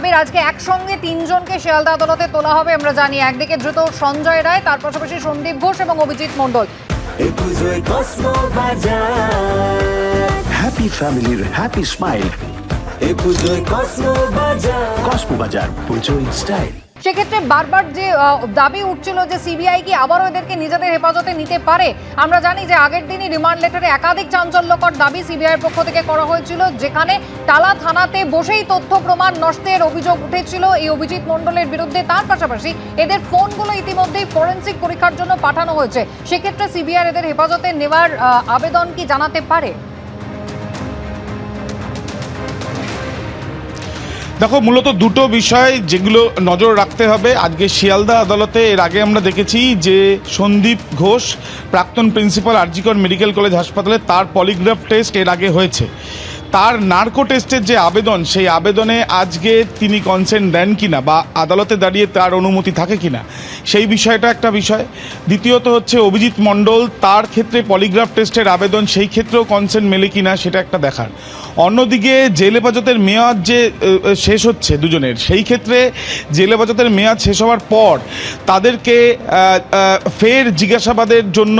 আবির আজকে একসঙ্গে তিনজনকে শিয়ালদা আদালতে তোলা হবে আমরা জানি। একদিকে দ্রুত সঞ্জয় রায় তার পাশাপাশি সন্দীপ ঘোষ এবং অভিজিৎ মণ্ডল। হ্যাপি ফ্যামিলির হ্যাপি স্মাইল কসমো বাজার। পুজোয় স্টাইল সেক্ষেত্রে বারবার যে দাবি উঠছিল যে সিবিআই কি আবারও এদেরকে নিজেদের হেফাজতে নিতে পারে, আমরা জানি যে আগের দিনই রিমান্ড লেটারে একাধিক চাঞ্চল্যকর দাবি সিবিআইয়ের পক্ষ থেকে করা হয়েছিল, যেখানে টালা থানাতে বসেই তথ্য প্রমাণ নষ্টের অভিযোগ উঠেছিল এই অভিজিৎ মণ্ডলের বিরুদ্ধে। তার পাশাপাশি এদের ফোনগুলো ইতিমধ্যেই ফরেন্সিক পরীক্ষার জন্য পাঠানো হয়েছে। সেক্ষেত্রে সিবিআই এদের হেফাজতে নেওয়ার আবেদন কি জানাতে পারে? দেখো, মূলত দুটো বিষয় যেগুলো নজর রাখতে হবে। আজকে শিয়ালদা আদালতে এর আগে আমরা দেখেছি যে সন্দীপ ঘোষ, প্রাক্তন প্রিন্সিপাল আরজিকর মেডিকেল কলেজ হাসপাতালে তার পলিগ্রাফ টেস্ট এর আগে হয়েছে। তার নার্কো টেস্টের যে আবেদন, সেই আবেদনে আজকে তিনি কনসেন্ট দেন কিনা বা আদালতে দাঁড়িয়ে তার অনুমতি থাকে কিনা, সেই বিষয়টা একটা বিষয়। দ্বিতীয়ত হচ্ছে অভিজিৎ মণ্ডল, তার ক্ষেত্রে পলিগ্রাফ টেস্টের আবেদন, সেই ক্ষেত্রেও কনসেন্ট মেলে কিনা সেটা একটা দেখার। অন্যদিকে জেল হেফাজতের মেয়াদ যে শেষ হচ্ছে দুজনের, সেই ক্ষেত্রে জেল হেফাজতের মেয়াদ শেষ হওয়ার পর তাদেরকে ফের জিজ্ঞাসাবাদের জন্য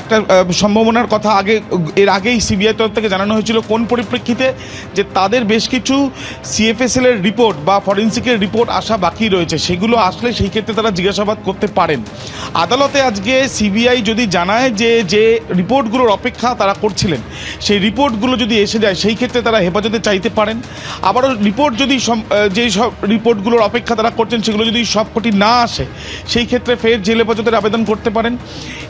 একটা সম্ভাবনার কথা আগে, এর আগেই সিবিআই তরফ থেকে জানানো হয়েছিল কোন পরিপ্রেক্ষিতে যে তাদের বেশ কিছু সিএফএসএল এর রিপোর্ট বা ফরেন্সিকের রিপোর্ট আসা বাকি রয়েছে সেগুলো আসলে সেই ক্ষেত্রে তারা জিজ্ঞাসাবাদ করতে পারেন। আদালতে আজকে সিবিআই যদি জানায় যে যে রিপোর্টগুলোর অপেক্ষা তারা করছিলেন সেই রিপোর্টগুলো যদি এসে যায় সেই ক্ষেত্রে তারা হেফাজতে চাইতে পারেন। আবারও রিপোর্ট যদি সম- আহ, যে সব রিপোর্টগুলোর অপেক্ষা তারা করছেন সেগুলো যদি সবকটি না আসে সেই ক্ষেত্রে ফের জেল হেফাজতের আবেদন করতে পারেন।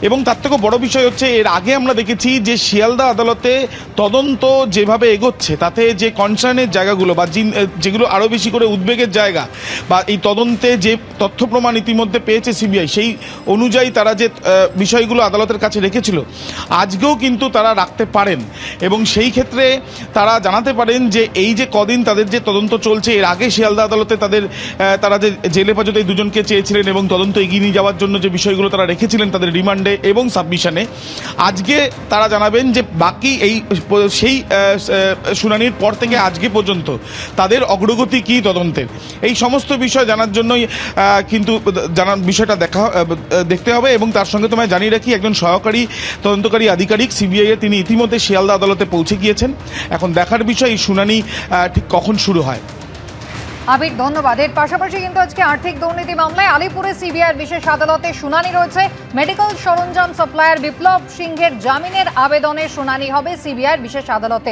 এবং তার থেকেও বড় বিষয় হচ্ছে এর আগে আমরা দেখেছি যে শিয়ালদা আদালতে তদন্ত যেভাবে এগোচ্ছে তাতে যে কনসার্নের জায়গাগুলো বা যেগুলো আরও বেশি করে উদ্বেগের জায়গা বা এই তদন্তে যে তথ্য প্রমাণ ইতিমধ্যে পেয়েছে সিবিআই, সেই অনুযায়ী তারা যে বিষয়গুলো আদালতের কাছে রেখেছিল, আজকেও কিন্তু তারা রাখতে পারেন। এবং সেই ক্ষেত্রে তারা জানাতে পারেন যে, এই যে কদিন তাদের যে তদন্ত চলছে, এর আগে শিয়ালদা আদালতে তাদের তারা যে জেলে হেফাজতে এই দুজনকে চেয়েছিলেন এবং তদন্ত এগিয়ে নিয়ে যাওয়ার জন্য যে বিষয়গুলো তারা রেখেছিলেন তাদের রিমান্ডে এবং সাবমিশনে, আজকে তারা জানাবেন যে, বাকি এই, সেই শুনানির পর থেকে আজকে পর্যন্ত তাদের অগ্রগতি কী তদন্তের? এই সমস্ত বিষয় জানার জন্যই কিন্তু জানার বিষয়টা দেখা দেখতে হবে এবং তার সঙ্গে তোমায় জানিয়ে রাখি, একজন সহকারী তদন্তকারী আধিকারিক সিবিআই তিনি ইতিমধ্যে শিয়ালদা আদালতে পৌঁছে গিয়েছেন। এখন দেখার বিষয়, এই শুনানি ঠিক কখন শুরু হয়? আবির, ধন্যবাদ। এর পাশাপাশি কিন্তু আজকে আর্থিক দুর্নীতি মামলায় আলিপুরে সিবিআইয়ের বিশেষ আদালতে শুনানি রয়েছে। মেডিকেল সরঞ্জাম সাপ্লায়ার বিপ্লব সিংহের জামিনের আবেদনের শুনানি হবে সিবিআইয়ের বিশেষ আদালতে।